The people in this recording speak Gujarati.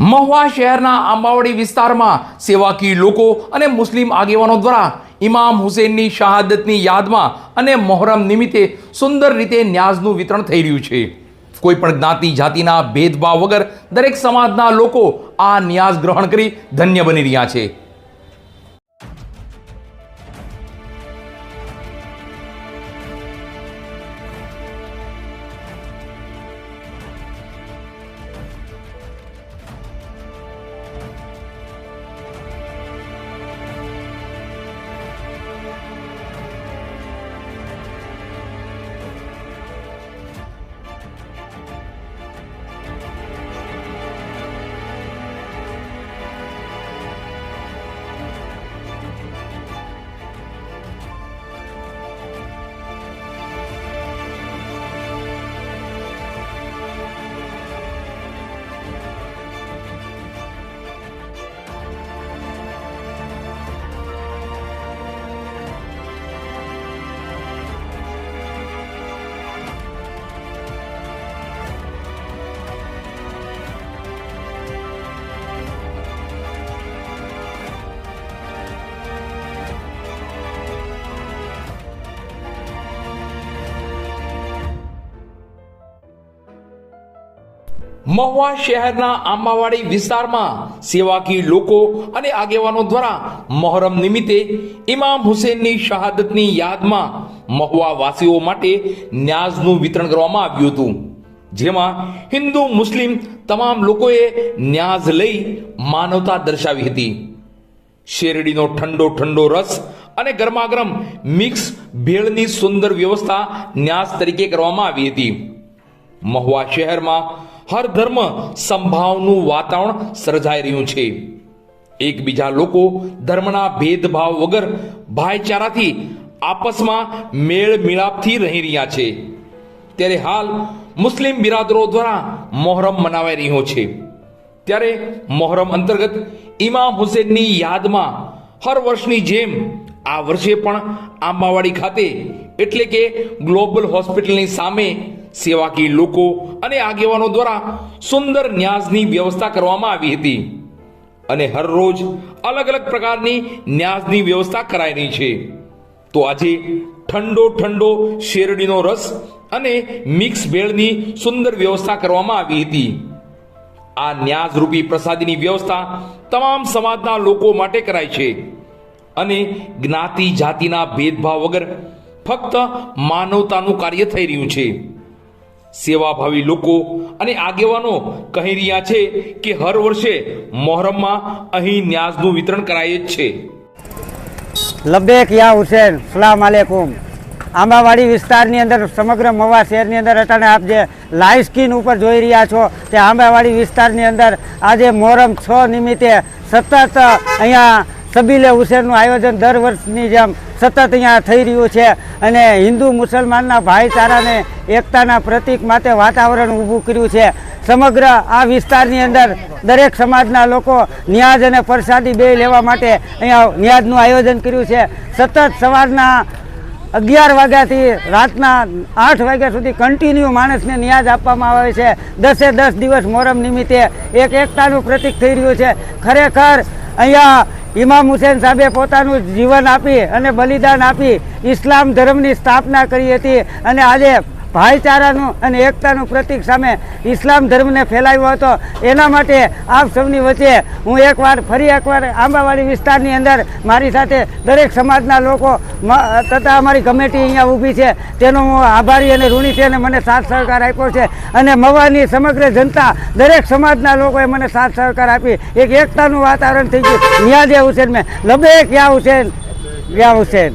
મહુવા શહેરના આંબાવાડી વિસ્તારમાં સેવાકીય લોકો અને મુસ્લિમ આગેવાનો દ્વારા ઇમામ હુસેનની શહાદતની યાદમાં અને મોહરમ નિમિત્તે સુંદર રીતે ન્યાઝનું વિતરણ થઈ રહ્યું છે. કોઈ પણ જ્ઞાતિ જાતિના ભેદભાવ વગર દરેક સમાજના લોકો આ ન્યાઝ ગ્રહણ કરી ધન્ય બની રહ્યા છે. મહુવા શહેરના આંબાવાડી વિસ્તારમાં સેવાકી લોકો અને આગેવાનો દ્વારા મહોરમ નિમિત્તે ઇમામ હુસેનની શહાદતની યાદમાં મહુવા વાસીઓ માટે ન્યાઝનું વિતરણ કરવામાં આવ્યું હતું. જેમાં હિન્દુ, મુસ્લિમ તમામ લોકોએ ન્યાઝ લઈ માનવતા દર્શાવી હતી. શેરડીનો ઠંડો ઠંડો રસ અને ગરમાગરમ મિક્સ ભેળની સુંદર વ્યવસ્થા ન્યાસ તરીકે કરવામાં આવી હતી. મહુવા શહેરમાં હર ધર્મ સંભાવનું વાતાવરણ સર્જાઈ રહ્યું છે. એકબીજા લોકો ધર્મના ભેદભાવ વગર ભાઈચારાથી આપસમાં મેળ મિલાપથી રહી રહ્યા છે. ત્યારે હાલ મુસ્લિમ બિરાદરો દ્વારા મોહરમ મનાવાઈ રહ્યો છે. ત્યારે મોહરમ અંતર્ગત ઇમામ હુસેનની યાદમાં હર વર્ષની જેમ આ વર્ષે પણ આંબાવાડી ખાતે એટલે કે ગ્લોબલ હોસ્પિટલની સામે સેવાકીય લોકો અને આગેવાનો દ્વારા સુંદર ન્યાઝની વ્યવસ્થા કરવામાં આવી હતી. અને હરરોજ અલગ અલગ પ્રકારની ન્યાઝની વ્યવસ્થા કરાઈ રહી છે. તો આજે ઠંડો ઠંડો શેરડીનો રસ અને મિક્સ ભેળની સુંદર વ્યવસ્થા કરવામાં આવી હતી. આ ન્યાઝ રૂપી પ્રસાદીની વ્યવસ્થા તમામ સમાજના લોકો માટે કરાય છે. અને જ્ઞાતિ જાતિના ભેદભાવ વગર ફક્ત માનવતાનું કાર્ય થઈ રહ્યું છે. સેવાભાવી લોકો અને આગેવાનો કહી રહ્યા છે કે હર વર્ષે મોહરમમાં અહીં ન્યાઝનું વિતરણ કરાય જ છે. લબેક યા હુસેન, સલામ આલેકુમ. આંબાવાડી વિસ્તારની અંદર સમગ્ર મવા શહેરની અંદર અટાણે આપ જે લાઈવ સ્કીન ઉપર જોઈ રહ્યા છો, તે આંબાવાડી વિસ્તારની અંદર આજે મોહરમ છ નિમિત્તે સતત અહીંયા સબીલે હુસેનનું આયોજન દર વર્ષની જેમ સતત અહીંયા થઈ રહ્યું છે અને હિન્દુ મુસલમાનના ભાઈચારાને એકતાના પ્રતીક માટે વાતાવરણ ઊભું કર્યું છે. સમગ્ર આ વિસ્તારની અંદર દરેક સમાજના લોકો ન્યાજ અને પ્રસાદી બે લેવા માટે અહીંયા ન્યાજનું આયોજન કર્યું છે. સતત સવારના અગિયાર વાગ્યાથી રાતના આઠ વાગ્યા સુધી કન્ટિન્યુ માણસને ન્યાજ આપવામાં આવે છે. દસે દસ દિવસ મોરમ નિમિત્તે એક એકતાનું પ્રતીક થઈ રહ્યું છે. ખરેખર અહીંયા ઇમામ હુસેન સાહેબે પોતાનું જીવન આપી અને બલિદાન આપી ઇસ્લામ ધર્મની સ્થાપના કરી હતી. અને આજે ભાઈચારાનું અને એકતાનું પ્રતીક સામે ઇસ્લામ ધર્મને ફેલાવ્યો હતો. એના માટે આપ સૌની વચ્ચે હું એકવાર ફરી એકવાર આંબાવાડી વિસ્તારની અંદર મારી સાથે દરેક સમાજના લોકો તથા અમારી કમિટી અહીંયા ઊભી છે. તેનો હું આભારી અને ઋણી છે. અને મને સાથ સહકાર આપ્યો છે. અને મવાની સમગ્ર જનતા દરેક સમાજના લોકોએ મને સાથ સહકાર આપી. એક એકતાનું વાતાવરણ થઈ ગયું. ન્યાજે હુસેન મેં. લબેક યા હુસેન. યા હુસેન.